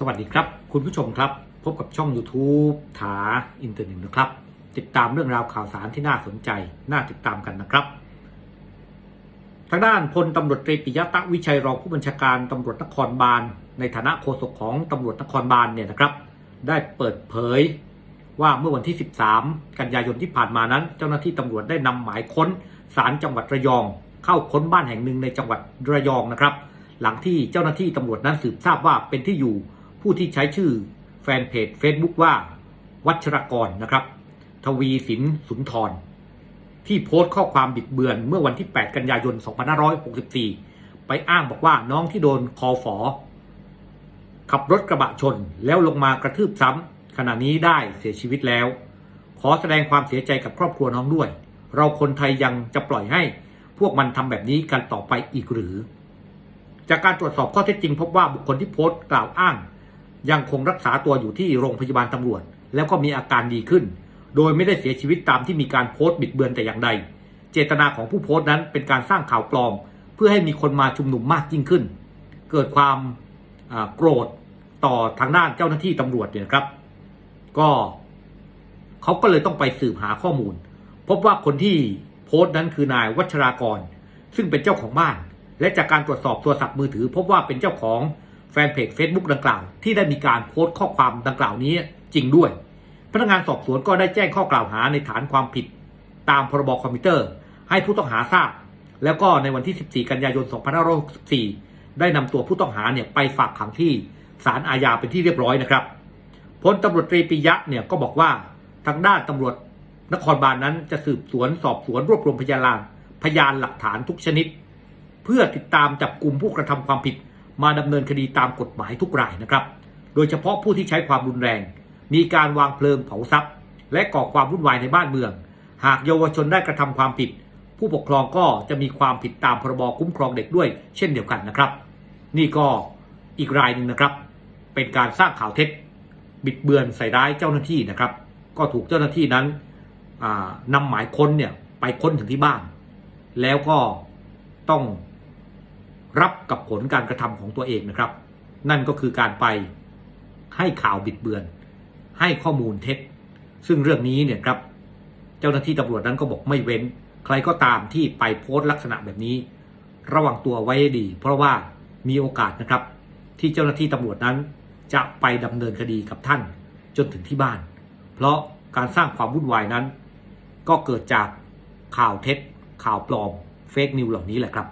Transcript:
สวัสดีครับ คุณผู้ชมครับ พบกับช่อง YouTube ถาอินเตอร์เน็ตนะครับ ติดตามเรื่องราวข่าวสารที่น่าสนใจ น่าติดตามกันนะครับ ทางด้านพลตำรวจตรีปิยะตะวิชัยรองผู้บัญชาการตำรวจนครบาล ในฐานะโฆษกของตำรวจนครบาลเนี่ยนะครับ ได้เปิดเผยว่าเมื่อวันที่ 13 กันยายนที่ผ่านมานั้น เจ้าหน้าที่ตำรวจได้นำหมายค้นศาลจังหวัดระยอง เข้าค้นบ้านแห่งหนึ่งในจังหวัดระยองนะครับ หลังที่เจ้าหน้าที่ตำรวจนั้นสืบทราบว่าเป็นที่อยู่ ผู้ที่ใช้ชื่อแฟนเพจ Facebook ว่า วัชรกรนะครับ ทวีสินสุนทร ที่โพสต์ข้อความบิดเบือนเมื่อวันที่ 8 กันยายน 2564 ไปอ้างบอกว่าน้องที่โดนคอฝอ ขับรถกระบะชนแล้วลงมากระทืบซ้ำขณะนี้ได้เสียชีวิตแล้ว ขอแสดงความเสียใจกับครอบครัวน้องด้วย เราคนไทยยังจะปล่อยให้พวกมันทำแบบนี้กันต่อไปอีกหรือ จากการตรวจสอบข้อเท็จจริงพบว่าบุคคลที่โพสต์กล่าวอ้าง ยังคงรักษาตัวอยู่ที่โรงพยาบาลตำรวจ แล้วก็มีอาการดีขึ้น โดยไม่ได้เสียชีวิตตามที่มีการโพสต์บิดเบือนแต่อย่างใด เจตนาของผู้โพสต์นั้นเป็นการสร้างข่าวปลอม เพื่อให้มีคนมาชุมนุมมากยิ่งขึ้น เกิดความโกรธต่อทางด้านเจ้าหน้าที่ตำรวจเนี่ยนะครับ ก็เขาก็เลยต้องไปสืบหาข้อมูล พบว่าคนที่โพสต์นั้นคือนายวัชรากร ซึ่งเป็นเจ้าของบ้าน และจากการตรวจสอบโทรศัพท์มือถือ พบว่าเป็นเจ้าของ แฟนเพจ Facebook ดังกล่าว ที่ได้มีการโพสต์ข้อความดังกล่าวนี้จริงด้วย พนักงานสอบสวนก็ได้แจ้งข้อกล่าวหาในฐานความผิด ตามพรบคอมพิวเตอร์ ให้ผู้ต้องหาทราบ แล้วก็ในวันที่ 14 กันยายน 2564 ได้นำตัวผู้ต้องหาเนี่ยไปฝากขังที่ศาลอาญาเป็นที่เรียบร้อยนะครับพลตำรวจตรีปิยะเนี่ยก็บอกว่าทางด้านตำรวจนครบาลนนั้นจะสืบสวนสอบสวนรวบรวมพยานหลักพยานหลักฐานทุกชนิด เพื่อติดตามจับกลุ่มผู้กระทำความผิด มาดำเนินคดีตามกฎหมายทุกรายนะครับ โดยเฉพาะผู้ที่ใช้ความรุนแรง มีการวางเพลิงเผาทรัพย์ และก่อความวุ่นวายในบ้านเมือง หากเยาวชนได้กระทำความผิด ผู้ปกครองก็จะมีความผิดตามพรบคุ้มครองเด็กด้วย เช่นเดียวกันนะครับ นี่ก็อีกรายหนึ่งนะครับ เป็นการสร้างข่าวเท็จ บิดเบือนใส่ร้ายเจ้าหน้าที่นะครับ ก็ถูกเจ้าหน้าที่นั้นอ่านำหมายค้นเนี่ยไปค้นถึงที่บ้าน แล้วก็ต้อง รับกับผลการกระทำของตัวเองนะครับ นั่นก็คือการไปให้ข่าวบิดเบือน ให้ข้อมูลเท็จ ซึ่งเรื่องนี้เนี่ยครับเจ้าหน้าที่ตำรวจนั้นก็บอกไม่เว้น ใครก็ตามที่ไปโพสต์ลักษณะแบบนี้ ระวังตัวไว้ดี เพราะว่ามีโอกาสนะครับ ที่เจ้าหน้าที่ตำรวจนั้น จะไปดำเนินคดีกับท่านจนถึงที่บ้าน เพราะการสร้างความวุ่นวายนั้น ก็เกิดจากข่าวเท็จ ข่าวปลอมเฟกนิวเหล่านี้แหละครับ